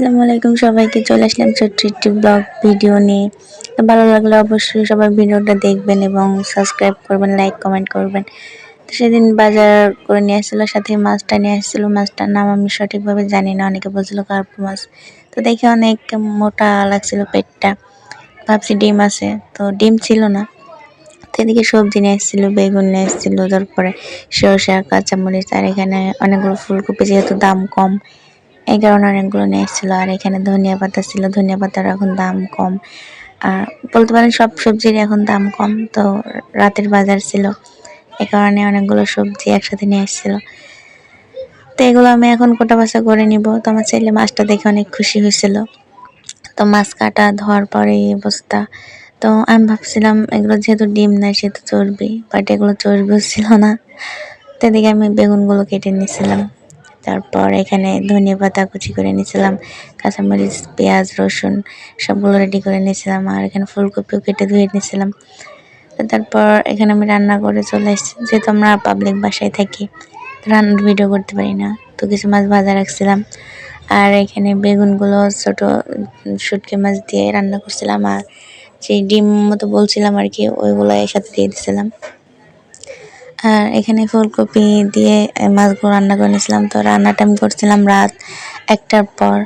আসসালামু আলাইকুম সবাইকে, চলে আসলাম ছোট্ট একটি ব্লগ ভিডিও নিয়ে। তো ভালো লাগলে অবশ্যই সবাই ভিডিওটা দেখবেন এবং সাবস্ক্রাইব করবেন লাইক কমেন্ট করবেন। তো সেদিন বাজার করে নিয়ে আসছিল, সাথে মাছটা নিয়ে আসছিল। মাছটার নাম আমি সঠিকভাবে জানি না, অনেকে বলছিল কার্প মাছ। তো দেখে অনেক মোটা লাগছিল পেটটা। ভাবছি ডিম আছে, তো ডিম ছিল না। এদিকে সবজি নিয়ে এসেছিল বেগুন নিয়ে এসেছিল তারপরে সরষা কাঁচামরিচ। আর এখানে অনেকগুলো ফুলকপি, যেহেতু দাম কম এই কারণে অনেকগুলো নিয়ে এসেছিল আর এখানে ধনিয়া পাতা ছিল। ধনিয়া পাতার এখন দাম কম। আর বলতে পারেন সব সবজির এখন দাম কম, তো রাতের বাজার ছিল। এ কারণে অনেকগুলো সবজি একসাথে নিয়ে এসেছিল। তো এগুলো আমি এখন কোটা বাসা করে নিব। তো আমার ছেলে মাছটা দেখে অনেক খুশি হয়েছিল। তো মাছ কাটা ধোয়ার পরে এই অবস্থা। তো আমি ভাবছিলাম, এগুলো যেহেতু ডিম নাই, সেহেতু চর্বি বাট এগুলো চর্বিও ছিল না। তো এদিকে আমি বেগুনগুলো কেটে নিয়েছিলাম। তারপর এখানে ধনিয়া পাতা কুচি করে নিয়েছিলাম, কাঁচামরিচ, পেঁয়াজ, রসুন সবগুলো রেডি করে নিয়েছিলাম, আর এখানে ফুলকপিও কেটে ধুয়ে নিয়েছিলাম। তারপর এখানে আমি রান্না করে চলে এসেছি যেহেতু আমরা পাবলিক বাসায় থাকি রান্নার ভিডিও করতে পারি না, তো কিছু মাছ ভাজা রাখছিলাম। আর এখানে বেগুনগুলো ছোট শুটকি মাছ দিয়ে রান্না করছিলাম, আর সেই ডিম মতো বলছিলাম আর কি, ওইগুলো একসাথে দিয়ে দিয়েছিলাম আর এখানে ফুলকপি দিয়ে মাছগুলো রান্না করে নিয়েছিলাম। তো রান্নাটা আমি করছিলাম রাত একটার পর।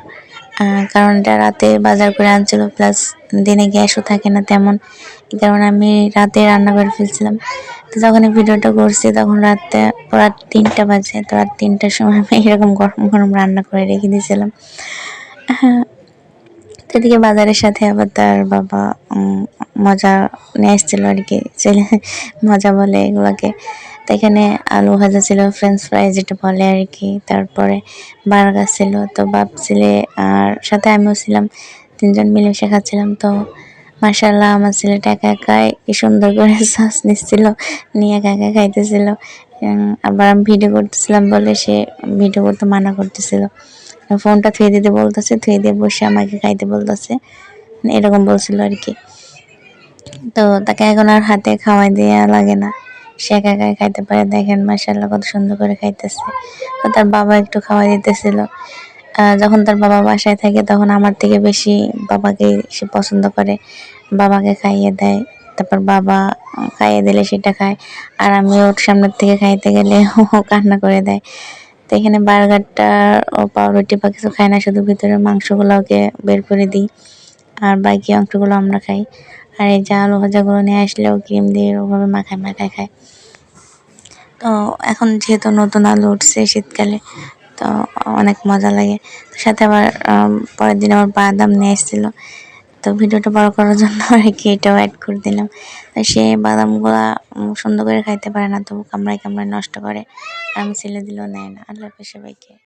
কারণ এটা রাতে বাজার করে আনছিল, প্লাস দিনে গ্যাসও থাকে না তেমন। এই কারণে আমি রাতে রান্না করে ফেলছিলাম। তো যখন ভিডিওটা করছি, তখন রাতে রাত তিনটা বাজে, তো রাত তিনটার সময় আমি এরকম গরম গরম রান্না করে রেখে দিয়েছিলাম। হ্যাঁ এদিকে বাজারের সাথে আবার তার বাবা মজা নিয়ে এসেছিল আর কি। ছেলে মজা বলে এগুলোকে। তো এখানে আলু ভাজা ছিল ফ্রেঞ্চ ফ্রাই যেটা বলে আর কি। তারপরে বার্গার ছিল, তো বাপ ছেলে আর সাথে আমিও ছিলাম। তিনজন মিলেমিশে খাচ্ছিলাম। তো মাসাল্লাহ আমার ছেলেটা একা একাই কি সুন্দর করে শ্বাস নিচ্ছিল, নিয়ে একা একা খাইতেছিল। আবার আমি ভিডিও করতেছিলাম বলে সে ভিডিও করতে মানা করতেছিল। ফোনটা থুয়ে দিতে বলতেছে, থুয়ে দিয়ে বসে আমাকে খাইতে বলতেছে। এরকম বলছিল আর কি। তো তাকে এখন আর হাতে খাওয়াই দেওয়া লাগে না। সে একা একাই খাইতে পারে। দেখেন মাসাল্লাহ কত সুন্দর করে খাইতেছে। তো তার বাবা একটু খাওয়াই দিতেছিল। যখন তার বাবা বাসায় থাকে তখন আমার থেকে বেশি বাবাকে সে পছন্দ করে। বাবাকে খাইয়ে দেয়। তারপর বাবা খাইয়ে দিলে সেটা খায়। আর আমি ওর সামনের থেকে খাইতে গেলে ও কান্না করে দেয়। তো এখানে বার্গারটা ও পাউরুটি বা কিছু খায় না, শুধু ভিতরে মাংসগুলোকে বের করে দিই। আর বাকি অংশগুলো আমরা খাই। আর এই যে আলু ভাজাগুলো নিয়ে আসলেও ক্রিম দিয়ে ওভাবে মাখায় মাখায় খায়। তো এখন যেহেতু নতুন আলু উঠছে শীতকালে, তো অনেক মজা লাগে। সাথে আবার পরের দিন আবার বাদাম নিয়ে এসেছিল। তো ভিডিওটা বড় করার জন্য আর কি এটাও অ্যাড করে দিলাম। সে বাদামগুলো সুন্দর করে খাইতে পারে না, তবু কামড়ায় কামড়ায় নষ্ট করে। আমি ছেলে দিলেও নেয় না আল্লাহ সবাইকে